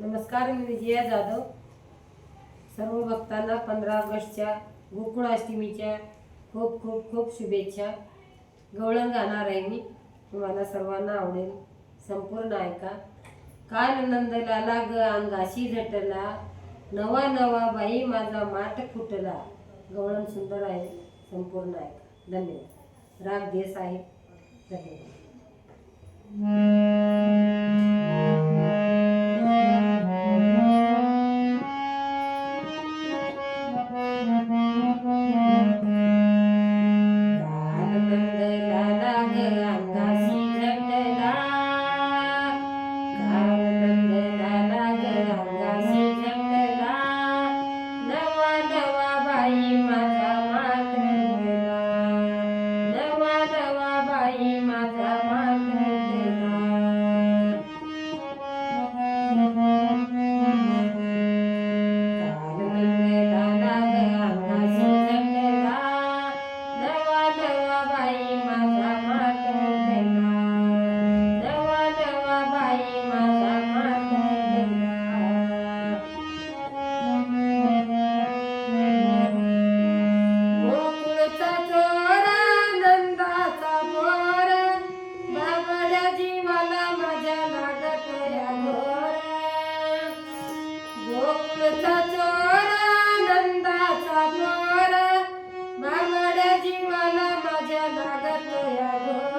नमस्कार मी विजया जाधव. सर्व भक्तांना पंधरा ऑगस्टच्या गोकुळाष्टमीच्या खूप खूप खूप शुभेच्छा. गवळण गाणार आहे मी. तुम्हाला सर्वांना आवडेल. संपूर्ण ऐका. काल नंदला लाग अंगाशी झटला. नवा नवा बाई माझा माठ फुटला. गवळण सुंदर आहे. संपूर्ण ऐका. धन्यवाद. राग देस आहे धन्यवाद. बाई गोकुळचा चोर नंदाचा मोर. बाबड्या जीवाला माझ्या लागतो या घोर.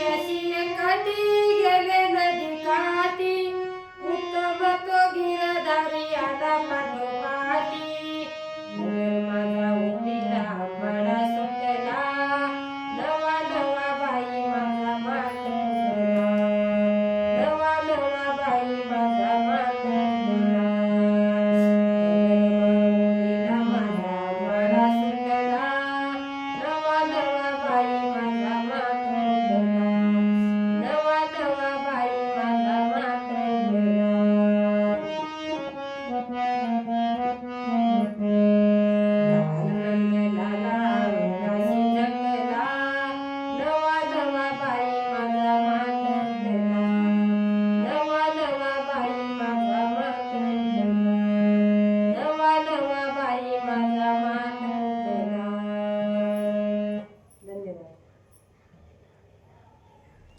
य